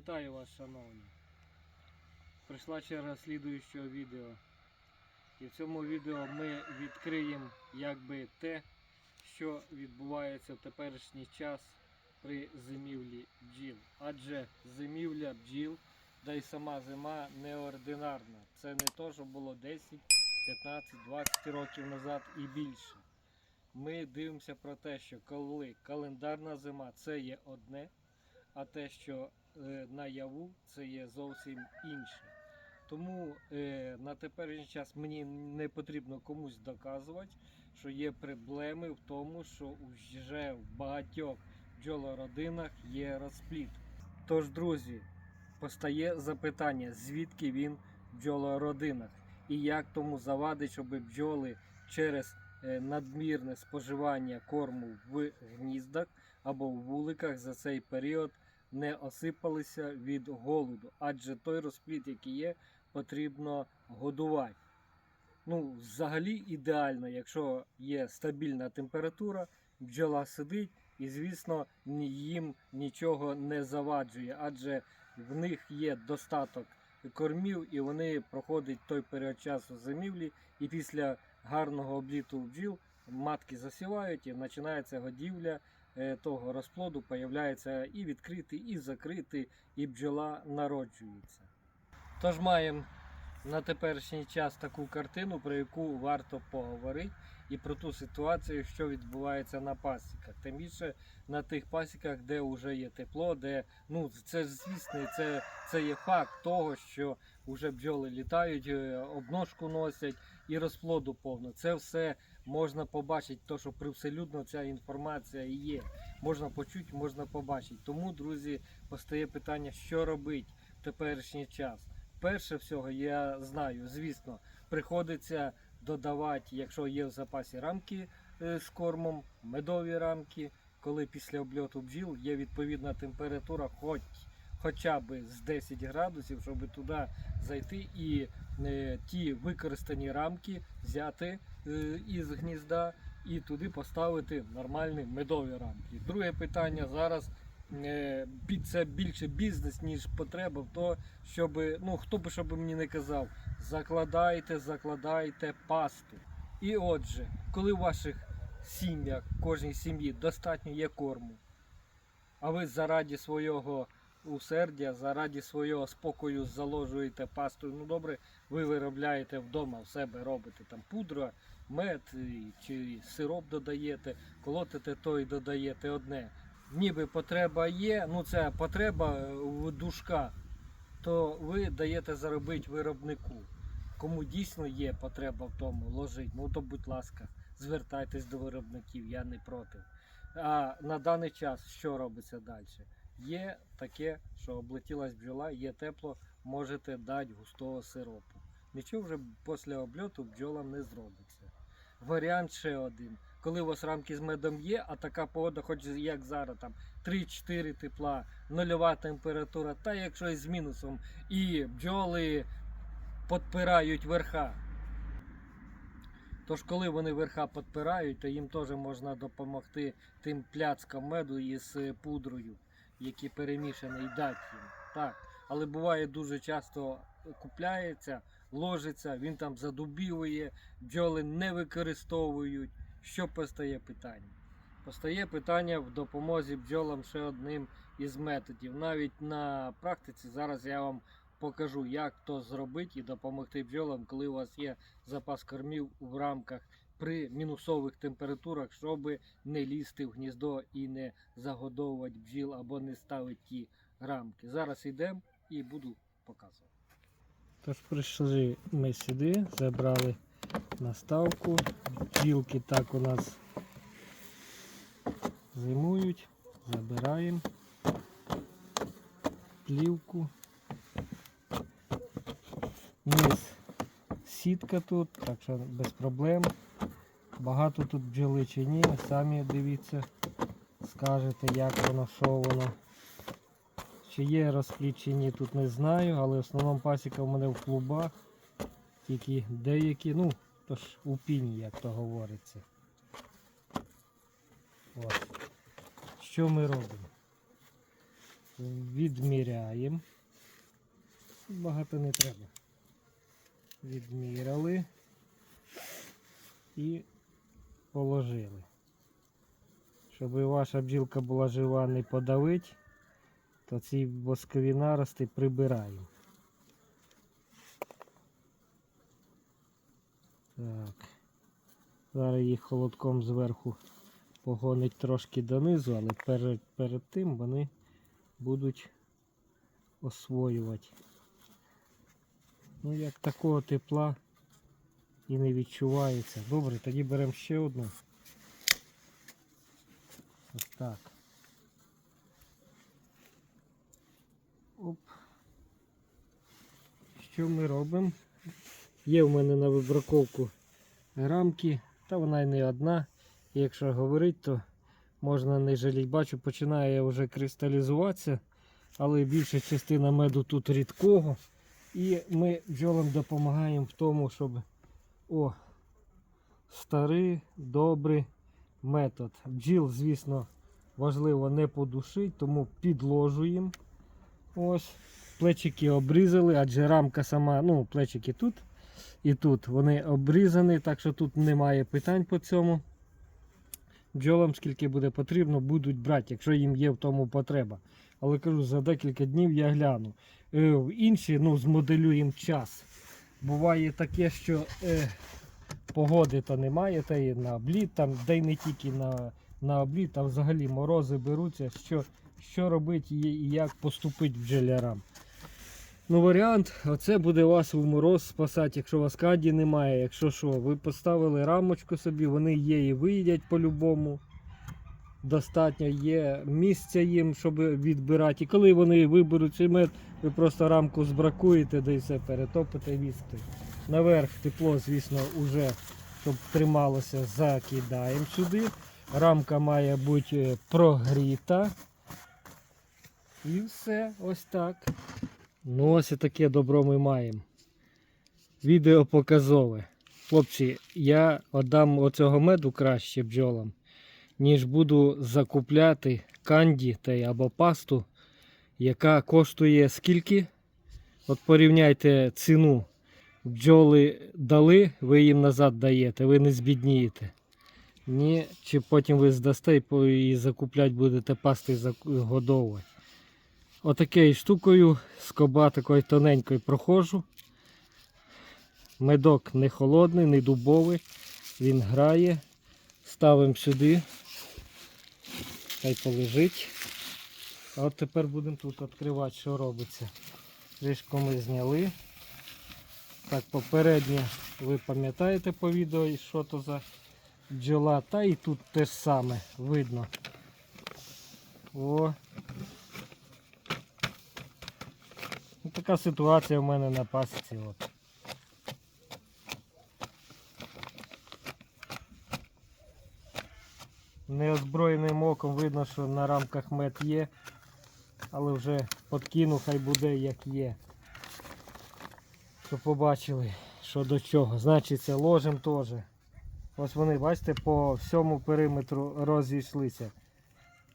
Вітаю вас, шановні. Прийшла черга слідуючого відео. І в цьому відео ми відкриємо якби те, що відбувається в теперішній час при зимівлі бджіл. Адже зимівля бджіл, да й сама зима неординарна. Це не то, що було 10, 15, 20 років назад і більше. Ми дивимося про те, що коли календарна зима це є одне, а те, що е, наяву, це є зовсім інше. Тому е, на теперішній час мені не потрібно комусь доказувати, що є проблеми в тому, що вже в багатьох бджолородинах є розпліт. Тож, друзі, постає запитання, звідки він в бджолородинах і як тому завадить, щоб бджоли через е, надмірне споживання корму в гніздах або в вуликах за цей період не осипалися від голоду, адже той розпліт, який є, потрібно годувати. Ну, взагалі ідеально, якщо є стабільна температура, бджола сидить і, звісно, їм нічого не заваджує, адже в них є достаток кормів і вони проходять той період часу зимівлі, і після гарного обліту бджіл матки засівають і починається годівля е, того розплоду, появляється і відкритий, і закритий, і бджола народжується. Тож маємо на теперішній час таку картину, про яку варто поговорити, і про ту ситуацію, що відбувається на пасіках. Тим більше на тих пасіках, де вже є тепло, де ну це звісно, це, це є факт того, що вже бджоли літають, е, обножку носять і розплоду повно. Це все можна побачити, то що привселюдно ця інформація є. Можна почути, можна побачити. Тому, друзі, постає питання, що робити в теперішній час. Перше всього, я знаю, звісно, приходиться додавати, якщо є в запасі рамки е, з кормом, медові рамки, коли після обльоту бджіл є відповідна температура, хоч хоча б з 10 градусів, щоб туди зайти і е, ті використані рамки взяти із гнізда і туди поставити нормальні медові рамки. Друге питання зараз. е, Це більше бізнес, ніж потреба в то, щоб, ну хто би щоб мені не казав, закладайте, закладайте пасту. І отже, коли в ваших сім'ях, кожній сім'ї достатньо є корму, а ви заради свого усердя, заради свого спокою заложуєте пасту, ну добре, ви виробляєте вдома в себе, робите там пудра, мед чи сироп додаєте, колотите то і додаєте одне. Ніби потреба є, ну це потреба е, в душках, то ви даєте заробити виробнику. Кому дійсно є потреба в тому ложить, ну то будь ласка, звертайтесь до виробників, я не проти. А на даний час що робиться далі? Є таке, що облетілась бджола, є тепло, можете дати густого сиропу. Нічого вже після обльоту бджолам не зробиться. Варіант ще один. Коли у вас рамки з медом є, а така погода, хоч як зараз, там 3-4 тепла, нульова температура, та якщо і з мінусом, і бджоли підпирають верха. Тож, коли вони верха підпирають, то їм теж можна допомогти тим пляцкам меду із пудрою, які перемішані, і дати їм. Так. Але буває дуже часто купляється, ложиться, він там задубівує, бджоли не використовують. Що постає питання? Постає питання в допомозі бджолам ще одним із методів. Навіть на практиці зараз я вам покажу, як то зробити і допомогти бджолам, коли у вас є запас кормів в рамках при мінусових температурах, щоб не лізти в гніздо і не загодовувати бджіл або не ставити ті рамки. Зараз йдемо і буду показувати. Тож прийшли ми сюди, забрали наставку. Бджілки так у нас зимують, забираємо плівку. Низ сітка тут, так що без проблем. Багато тут бджоли чи ні, самі дивіться, скажете, як воно, що воно. Чи є розпліт чи ні, тут не знаю, але в основному пасіка в мене в клубах. Тільки деякі, ну, то ж у піні, як то говориться. Ось. Що ми робимо? відміряємо. Багато не треба. Відміряли і положили. Щоб ваша бджілка була жива, не подавить, то ці воскові нарости прибираємо. Так. Зараз їх холодком зверху погонить трошки донизу, але перед, перед тим вони будуть освоювати. Ну, як такого тепла і не відчувається. Добре, тоді беремо ще одну. Ось так. Оп. Що ми робимо? Є в мене на вибраковку рамки, та вона й не одна. І якщо говорити, то можна не жаліти. Бачу, починає вже кристалізуватися, але більша частина меду тут рідкого. І ми бджолам допомагаємо в тому, щоб о, старий, добрий метод. Бджіл, звісно, важливо не подушити, тому підложуємо. Ось. Плечики обрізали, адже рамка сама, ну, плечики тут і тут. Вони обрізані, так що тут немає питань по цьому. Бджолам, скільки буде потрібно, будуть брати, якщо їм є в тому потреба. Але кажу, за декілька днів я гляну. Е, інші ну, змоделюємо час. Буває таке, що е, погоди то немає, та і на обліт, там, де й не тільки на, на обліт, а взагалі морози беруться, що, що робити і, як поступити бджолярам. Ну, варіант, оце буде вас в мороз спасати, якщо у вас каді немає. Якщо що, ви поставили рамочку собі, вони є і виїдять по-любому. Достатньо є місця їм, щоб відбирати. І коли вони виберуть цей мед, ви просто рамку збракуєте, де і все перетопите вісти. Наверх тепло, звісно, уже, щоб трималося, закидаємо сюди. Рамка має бути е, прогріта. І все, ось так. Ну, ось і таке добро ми маємо. Відео показове. Хлопці, я віддам оцього меду краще бджолам, ніж буду закупляти канді та або пасту, яка коштує скільки. От порівняйте ціну. Бджоли дали, ви їм назад даєте, ви не збіднієте. Ні, чи потім ви здасте і закупляти будете пасти годовувати. Отакою штукою скоба такою тоненькою проходжу. Медок не холодний, не дубовий. Він грає. Ставимо сюди. Хай полежить. А от тепер будемо тут відкривати, що робиться. Кришку ми зняли. Так, попередньо ви пам'ятаєте по відео, що то за бджола. Та і тут те ж саме видно. О, Ну, така ситуація в мене на пасіці. От. Неозброєним оком видно, що на рамках мед є, але вже подкину, хай буде як є. Щоб побачили, що до чого. Значить, це ложим теж. Ось вони, бачите, по всьому периметру розійшлися.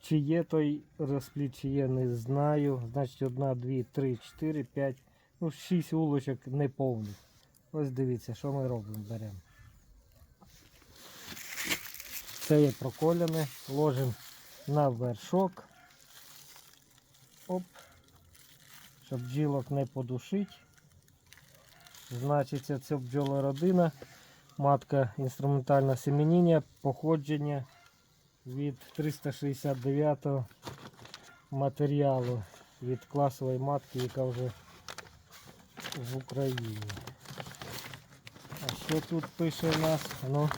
Чи є той розпліт, чи є, не знаю. Значить, одна, дві, три, чотири, п'ять, ну, шість улочок неповних. Ось дивіться, що ми робимо, беремо. Це є проколяне, ложимо на вершок. Оп. Щоб бджілок не подушить. Значить, це бджолородина, матка інструментальна семеніння, походження від 369 матеріалу від класової матки, яка вже в Україні. А що тут пише у нас? Ну,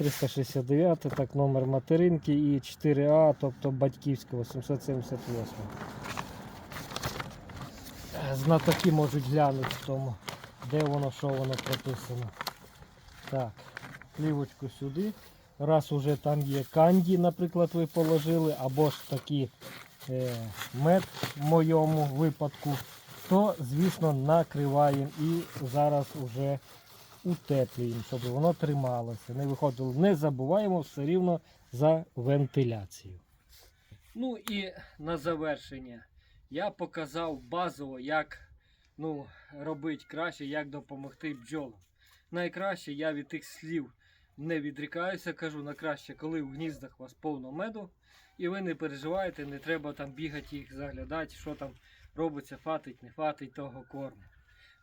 369, так, номер материнки і 4А, тобто батьківського 778. Знатоки можуть глянути в тому, де воно, що воно прописано. Так, плівочку сюди. Раз уже там є канді, наприклад, ви положили, або ж такі е, мед в моєму випадку, то, звісно, накриваємо і зараз вже утеплюємо, щоб воно трималося. Не виходило. Не забуваємо все рівно за вентиляцію. Ну і на завершення. я показав базово, як ну, робити краще, як допомогти бджолам. Найкраще я від тих слів не відрікаюся, кажу на краще, коли в гніздах у вас повно меду, і ви не переживаєте, не треба там бігати їх заглядати, що там робиться, фатить, не фатить того корму.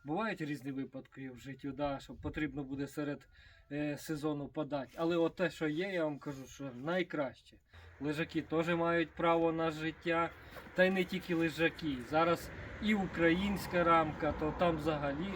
Бувають різні випадки в житті, да, що потрібно буде серед е, сезону подати. Але от те, що є, я вам кажу, що найкраще. Лежаки теж мають право на життя, та й не тільки лежаки. Зараз і українська рамка, то там взагалі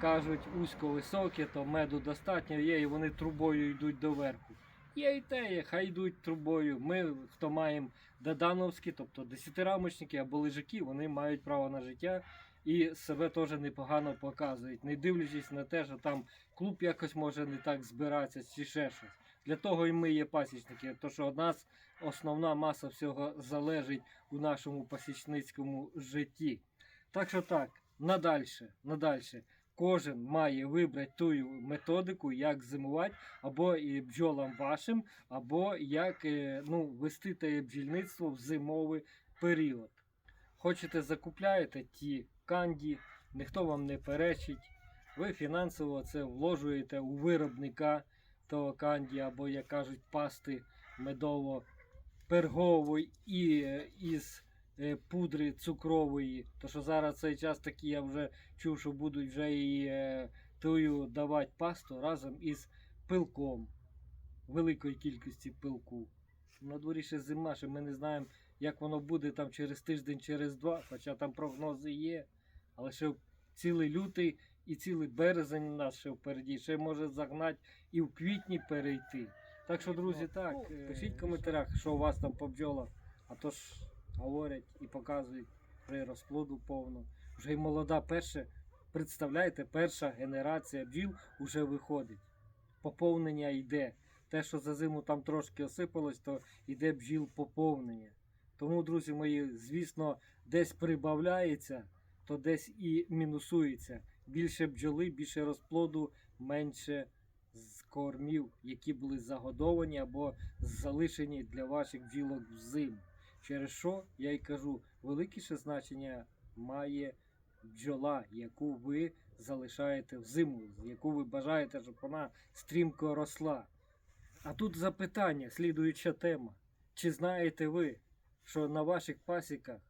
кажуть узько-високі, то меду достатньо є, і вони трубою йдуть доверху. Є і те, хай йдуть трубою. Ми, хто маємо додановські, тобто десятирамочники або лежаки, вони мають право на життя і себе теж непогано показують, не дивлячись на те, що там клуб якось може не так збиратися чи ще щось. Для того і ми є пасічники, то що від нас основна маса всього залежить у нашому пасічницькому житті. Так що так, надальше, надальше. Кожен має вибрати ту методику, як зимувати, або і бджолам вашим, або як е, ну, вести те бджільництво в зимовий період. Хочете закупляєте ті канді, ніхто вам не перечить. Ви фінансово це вложуєте у виробника того канді, або, як кажуть, пасти медово-пергової і е, із е, пудри цукрової. То що зараз цей час такий я вже чув, що будуть вже і е, тую давати пасту разом із пилком. Великої кількості пилку. На дворі ще зима, ще ми не знаємо, як воно буде там через тиждень, через два, хоча там прогнози є. Але ще цілий лютий і цілий березень у нас ще впереді, ще може загнати і в квітні перейти. Так що, друзі, так, е, пишіть в коментарях, що у вас там по бджолах, а то ж говорять і показують й розплоду повно. Вже й молода перша, представляєте, перша генерація бджіл вже виходить. Поповнення йде. Те, що за зиму там трошки осипалось, то йде бджіл поповнення. Тому, друзі мої, звісно, десь прибавляється, то десь і мінусується. Більше бджоли, більше розплоду, менше з кормів, які були загодовані або залишені для ваших бджілок взиму. Через що я й кажу, великіше значення має бджола, яку ви залишаєте взиму, яку ви бажаєте, щоб вона стрімко росла. А тут запитання, слідуюча тема. Чи знаєте ви, що на ваших пасіках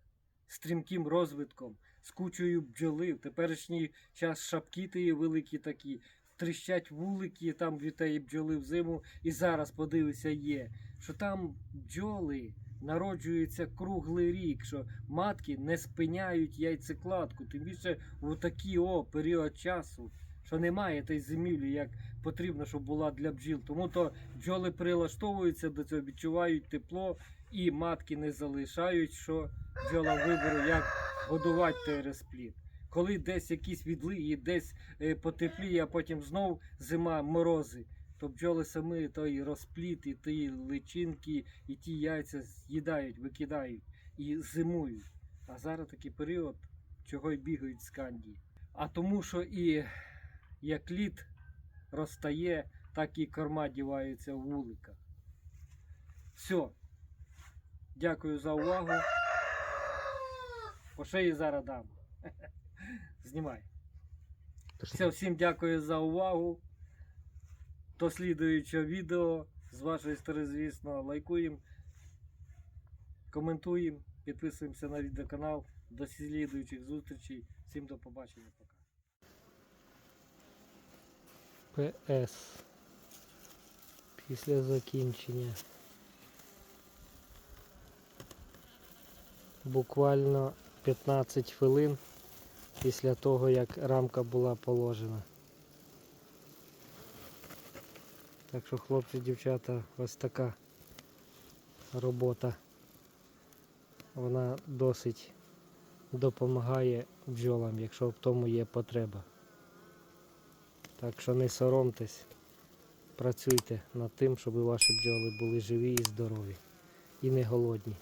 стрімким розвитком, з кучою бджоли, в теперішній час шапки тії великі такі, тріщать вулики там від тієї бджоли взиму, і зараз подивися є, що там бджоли народжуються круглий рік, що матки не спиняють яйцекладку, тим більше в такий о період часу, що немає тієї зимівлі, як потрібно, щоб була для бджіл. Тому то бджоли прилаштовуються до цього, відчувають тепло і матки не залишають, що бджола вибору, як годувати той розплід. Коли десь якісь відлиги, десь е, потепліє, а потім знов зима, морози, то бджоли самі той розплід, і ті личинки, і ті яйця з'їдають, викидають і зимують. А зараз такий період, чого й бігають з кандії. А тому, що і як лід розтає, так і корма діваються в вуликах. Все. Дякую за увагу. По шиї зараз дам. Знімай. Все, всім дякую за увагу. До слідуючого відео. З вашої сторони, звісно, лайкуємо, коментуємо, підписуємося на відеоканал. До слідуючих зустрічей. Всім до побачення. Пока. ПС. Після закінчення. Буквально 15 хвилин після того, як рамка була положена. Так що, хлопці, дівчата, ось така робота. Вона досить допомагає бджолам, якщо в тому є потреба. Так що не соромтесь, працюйте над тим, щоб ваші бджоли були живі і здорові і не голодні.